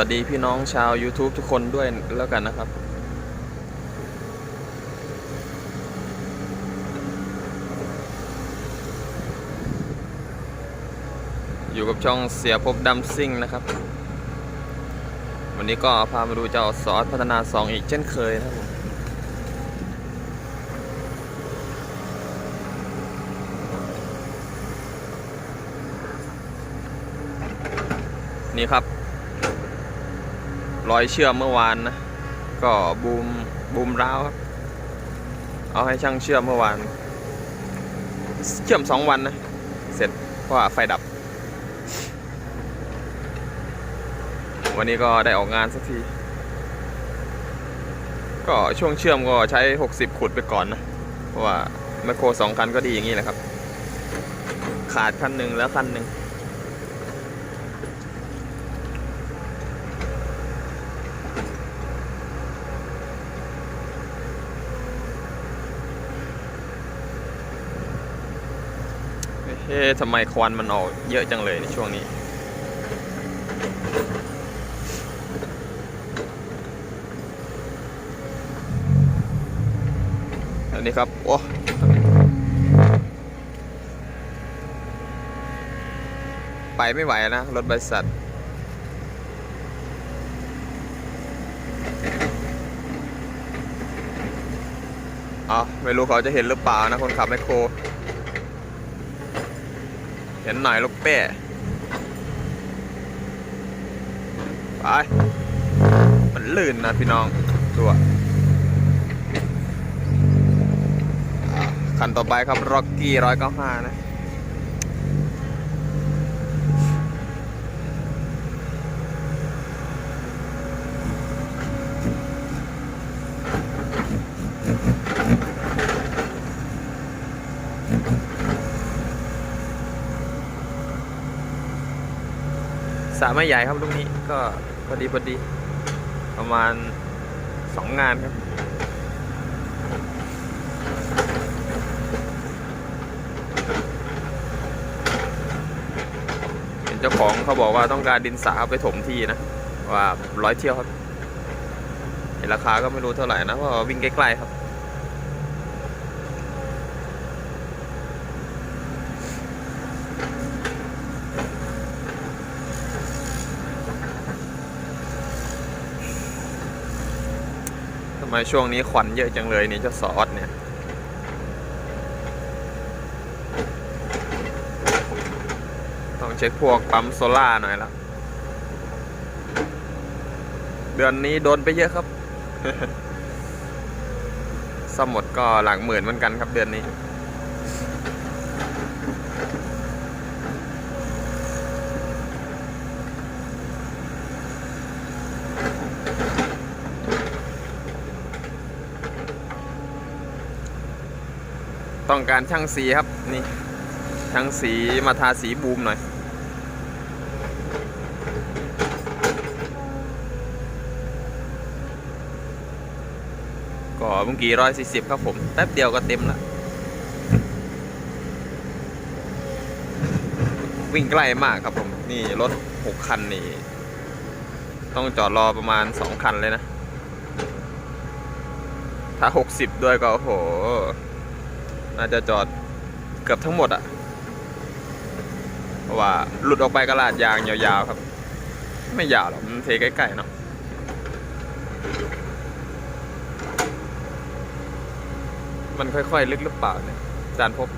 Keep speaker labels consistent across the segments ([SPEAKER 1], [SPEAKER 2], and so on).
[SPEAKER 1] วัสดีพี่น้องชาว YouTube ทุกคนด้วยแล้วกันนะครับ อยู่กับช่องเสียภพดำซิ่งนะครับ วันนี้ก็พามาดูเจ้าซอสพัฒนา 2 อีกเช่นเคยนะครับผมนี่ครับ รอยเชื่อมเมื่อวานนะ ก็บูมบูมร้าวครับ เอาให้ช่างเชื่อมเมื่อวาน เชื่อมสองวันนะ เสร็จเพราะไฟดับ วันนี้ก็ได้ออกงานสักที ก็ช่วงเชื่อมก็ใช้ 60 ขุดไปก่อนนะ เพราะว่าแมคโครสองคันก็ดีอย่างนี้แหละครับ ขาดคันหนึ่งแล้วคันหนึ่ง เฮ้ทำไมควันมันออกเยอะจังเลยในช่วงนี้ อันนี้ครับ โอ้ไปไม่ไหวนะ รถบริษัทอ๋อไม่รู้เขาจะเห็นหรือเปล่านะ คนขับแมคโคร เห็นหน่อยลูกเป้ไปมันลื่นนะพี่น้องตัวคันต่อไปครับร็อกกี้ร้อยเก้าห้านะ สระไม่ใหญ่ครับลูกนี้ก็พอดีพอดี ประมาณสองงานครับ เห็นเจ้าของเขาบอกว่าต้องการดินสาเอาไปถมที่นะ ว่าร้อยเที่ยวครับ เห็นราคาก็ไม่รู้เท่าไหร่นะเพราะว่าวิ่งใกล้ๆครับ ทำไมช่วงนี้ควันเยอะจังเลยนี่เจ้าซอสเนี่ยต้องเช็คพวกปั๊มโซล่าหน่อยละเดือนนี้โดนไปเยอะครับสมหมดก็หลักหมื่นเหมือนกันครับเดือนนี้ ต้องการช่างสีครับนี่ช่างสีมาทาสีบูมหน่อย ก็เมื่อกี้ร้อยสี่สิบครับผมแป๊บเดียวก็เต็มละวิ่งใกล้มากครับผม นี่รถหกคันนี่ ต้องจอดรอประมาณสองคันเลยนะ ถ้าหกสิบด้วยก็โอ้โห น่าจะจอดเกือบทั้งหมดอะเพราะว่าหลุดออกไปก็ลาดยางยาวๆครับ ไม่ยาวหรอกมันเทใกล้ๆเนาะมันค่อยๆ ลึกหรือเปล่าเนี่ยจานพบ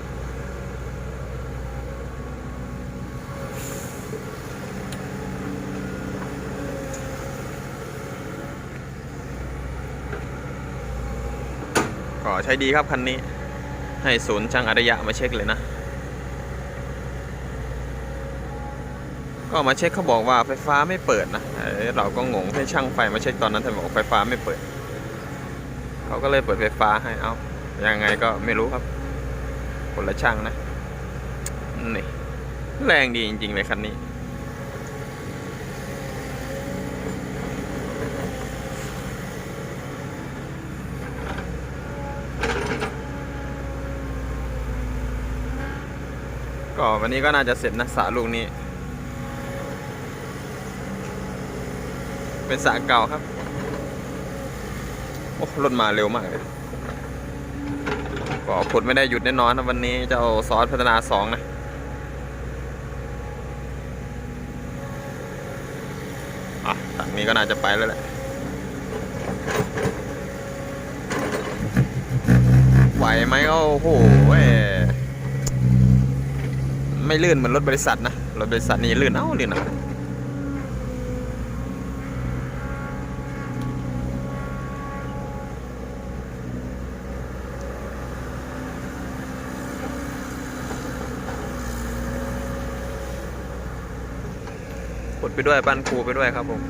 [SPEAKER 1] ก็ใช้ดีครับคันนี้ ให้ศูนย์ช่างอารยะมาเช็คเลยนะ ก็มาเช็คเขาบอกว่าไฟฟ้าไม่เปิดนะเเราก็งงให้ช่างไฟมาเช็คตอนนั้นแต่บอกไฟฟ้าไม่เปิด เขาก็เลยเปิดไฟฟ้าให้เอายังไงก็ไม่รู้ครับ คนละช่างนะนี่แรงดีจริง ๆ เลยคันนี้ ก็วันนี้ก็น่าจะเสร็จนะสาลูกนี้ เป็นสระเก่าครับ โอ้รถมาเร็วมากเลยก็ขุดไม่ได้หยุดแน่นอนนะวันนี้จะเจ้าซอสพัฒนาสองนะอะทางนี้ก็น่าจะไปแล้วแหละไหวไหมโอ้โหเว้ ไม่ลื่นเหมือนรถบริษัทนะ รถบริษัทนี่ลื่นเอ้าลื่นเอ้าขุดไปด้วยปั้นครูไปด้วยครับผม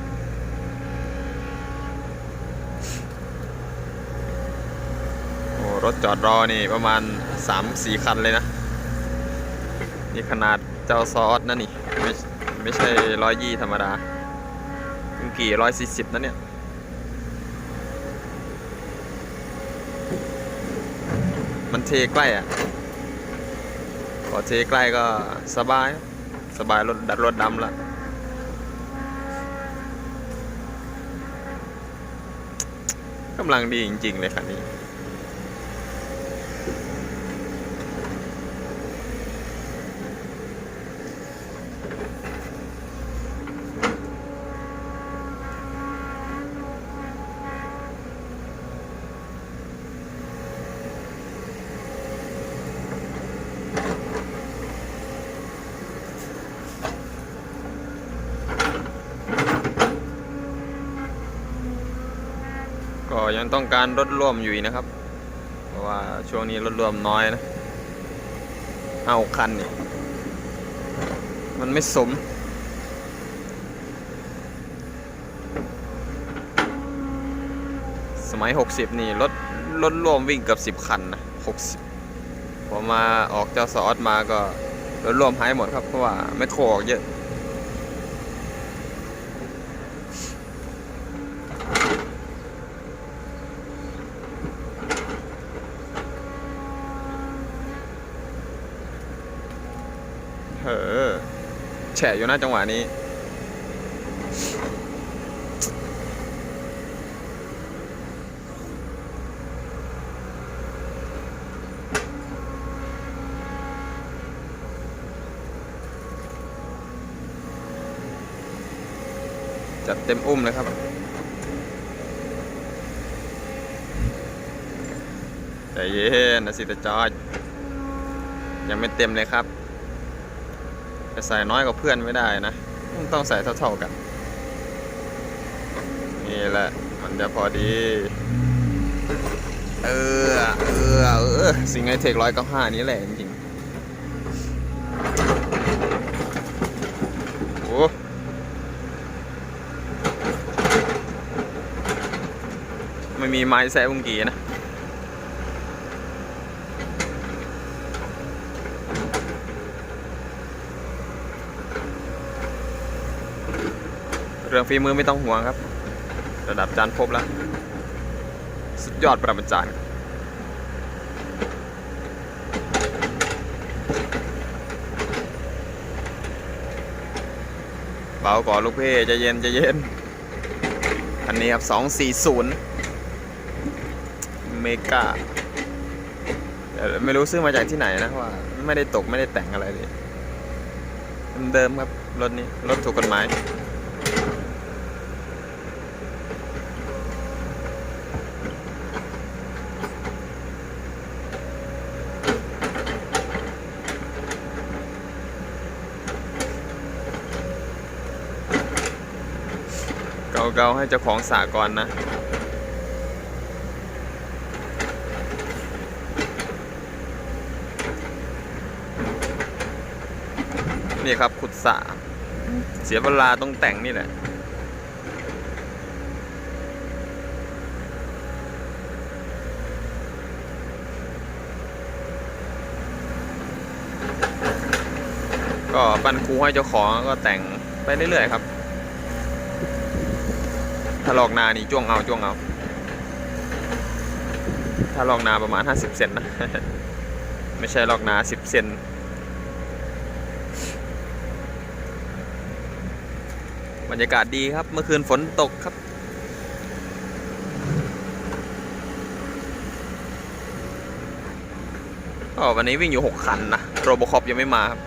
[SPEAKER 1] โอ้รถจอดรอนี่ประมาณ 3-4 คันเลยนะ นี่ขนาดเจ้าซอสนะนี่ ไม่ไม่ใช่ร้อยยี่ธรรมดาเพิ่งกี่ร้อยสี่สิบนะเนี่ยมันเทใกล้อะพอเทใกล้ก็สบาย สบายรถดัดรถดำละกำลังดีจริง ๆ เลยคันนี้ ยังต้องการรถร่วมอยู่นะครับ เพราะว่าช่วงนี้รถร่วมน้อยนะเอาคันนี่มันไม่สม สมัย 60 นี่รถรถร่วมวิ่งเกับ10 คันนะ60 พอมาออกเจ้าสออดมาก็รถร่วมหายหมดครับ เพราะว่าไม่โคออกเยอะ เออ แฉะอยู่น้าจังหวะนี้ จัดเต็มอุ้มเลยครับใจเย็นนะสิตาจอดยังไม่เต็มเลยครับ จะใส่น้อยกว่าเพื่อนไม่ได้นะ ต้องใส่เท่าๆกัน นี่แหละ มันจะพอดี เออ เออ เออ สิ่งไอเทคร้อยเก้าห้านี้แหละจริงๆโอ้ไม่มีไม้แซะบุงกีนะ เรื่องฝีมือไม่ต้องห่วงครับ ระดับจานพบแล้ว สุดยอดประมาจารย์เบาก่อนลูกเพ่ใจะเย็นใจะเย็นคันนี้ครับ 240 เมกาไม่รู้ซื้อมาจากที่ไหนนะว่า ไม่ได้ตกไม่ได้แต่งอะไรเลย เดิมครับ รถนี้ รถถูกกฎหมาย เกาให้เจ้าของสากรณ์นะ นี่ครับขุดสระเสียเวลาต้องแต่งนี่แหละก็ปั้นครูให้เจ้าของก็แต่งไปเรื่อยๆครับ ถ้าลอกนานี่จ้วงเอาจ้วงเอา ถ้าลอกนาประมาณ 50 เซนนะ ไม่ใช่ลอกนา 10 เซนบรรยากาศดีครับ เมื่อคืนฝนตกครับ ก็วันนี้วิ่งอยู่ 6 คันนะ โรบคอปยังไม่มาครับ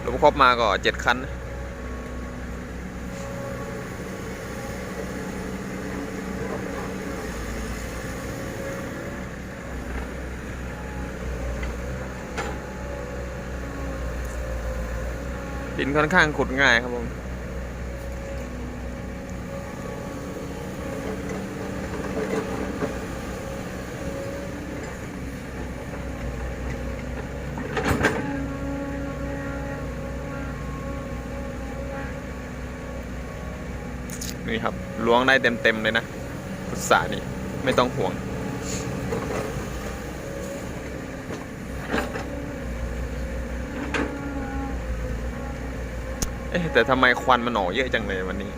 [SPEAKER 1] โรบคอปมาก็ 7 คันนะ ดินค่อนข้างขุดง่ายครับผมนี่ครับล้วงได้เต็มๆเลยนะพุทรานี่ไม่ต้องห่วง อ๊ะแต่ทำไมควันมันออกเยอะจังเลยวันนี้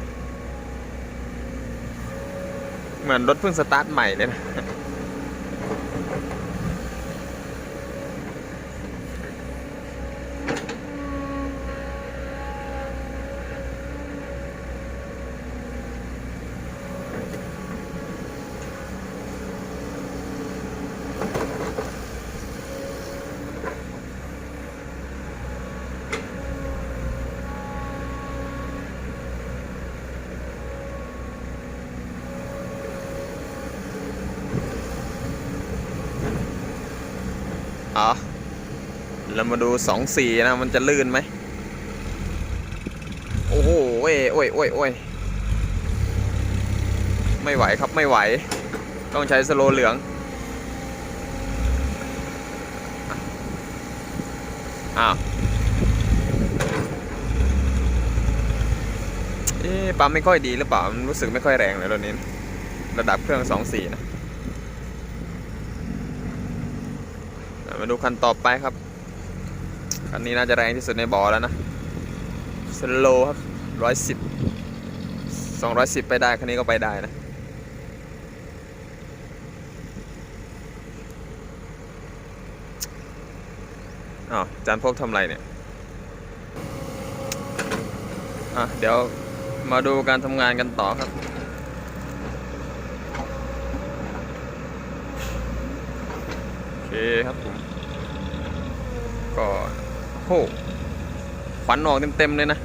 [SPEAKER 1] เหมือนรถเพิ่งสตาร์ทใหม่เลยนะ อ๋อ เรามาดูสองสี่นะ มันจะลื่นไหม โอ้โหโอ้ยโอ้ยโอ้ยโอ้ยไม่ไหวครับไม่ไหว ต้องใช้สโลเหลือง อ้าวเอ๊ะปั๊มไม่ค่อยดีหรือเปล่า มันรู้สึกไม่ค่อยแรงเลยรถนี้ ระดับเครื่องสองสี่นะ มาดูคันต่อไปครับ คันนี้น่าจะแรงที่สุดในบ่อแล้วนะสโลครับร้อยสิบสองร้อยสิบไปได้คันนี้ก็ไปได้นะอ้าวจานพบทำไรเนี่ยอะเดี๋ยวมาดูการทำงานกันต่อครับโอเคครับผมก็ หขวัญออกเต็มๆเลยนะ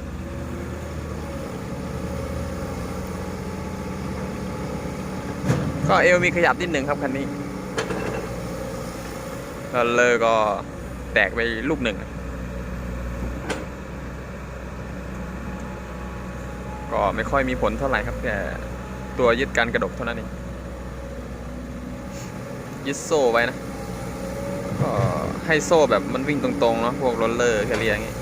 [SPEAKER 1] ก็เอวมีขยับนิดหนึ่งครับคันนี้ก็เลยก็แตกไปลูกหนึ่ง ก็ไม่ค่อยมีผลเท่าไหร่ครับแค่ตัวยึดการกระดกเท่านั้นเองยึดโซ่ไว้นะก็ ให้โซ่แบบมันวิ่งตรงๆเนาะพวกรถเลอร์แคเรียอย่างงี้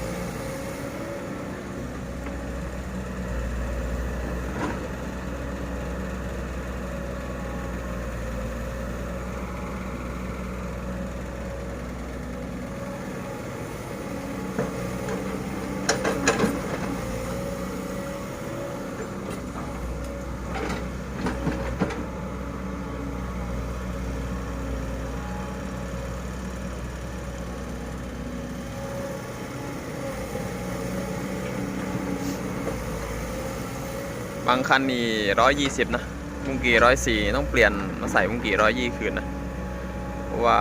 [SPEAKER 1] างคันนี่ร้อยยี่สิบนะ มุงกีร้อยสี่ต้องเปลี่ยนมาใส่มุงกีร้อยยี่คืนนะ เพราะว่า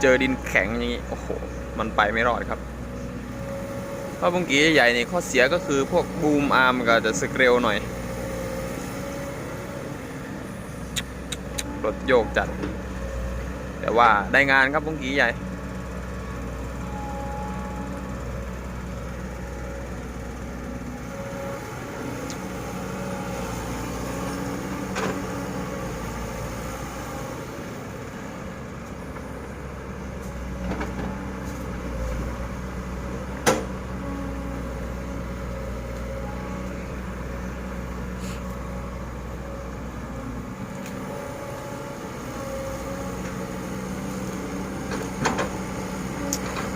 [SPEAKER 1] เจอดินแข็งอย่างนี้ โอ้โห มันไปไม่รอดครับ เพราะมุงกีใหญ่นี่ข้อเสียก็คือพวกบูมอาร์มก็จะสเกลหน่อย รถโยกจัด แต่ว่าได้งานครับมุงกีใหญ่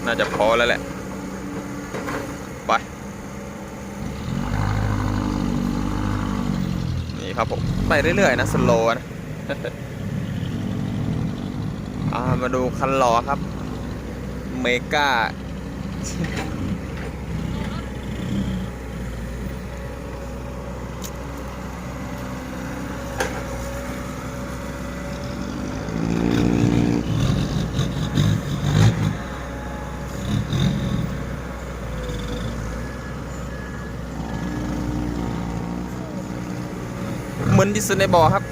[SPEAKER 1] น่าจะพอแล้วแหละ ไป นี่ครับผม ไปเรื่อยๆนะสโลนะมาดูคันหล่อครับ เมกา นที่สุดในบ่อครับ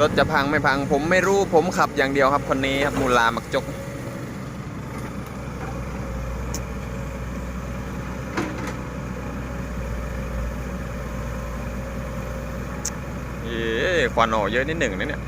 [SPEAKER 1] รถจะพังไม่พัง ผมไม่รู้ผมขับอย่างเดียวครับคนนี้ครับมูลามักจกเอ๊ควันออกเยอะนิดหนึ่งนะเนี่ย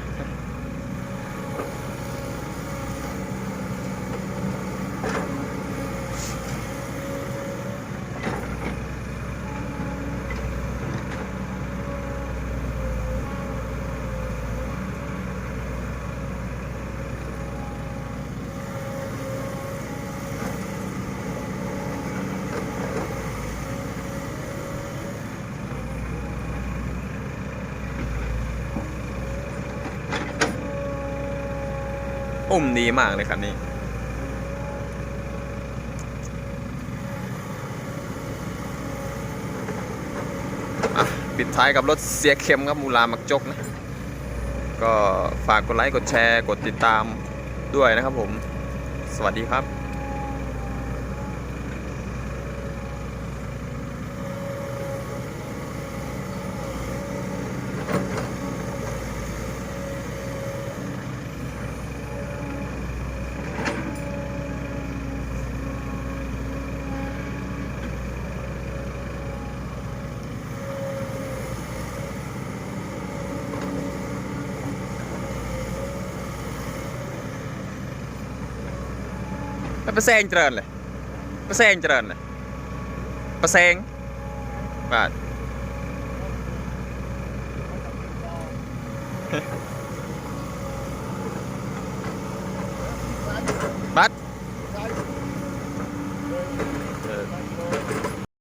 [SPEAKER 1] อุ้มดีมากเลยคับนี่ปิดท้ายกับรถเสียเข็มครับมูลามักจกนะ ก็ฝากกดไลค์ กดแชร์ กดติดตามด้วยนะครับผม สวัสดีครับ ไปแซงเจริญเลยไปแซงเจริญเ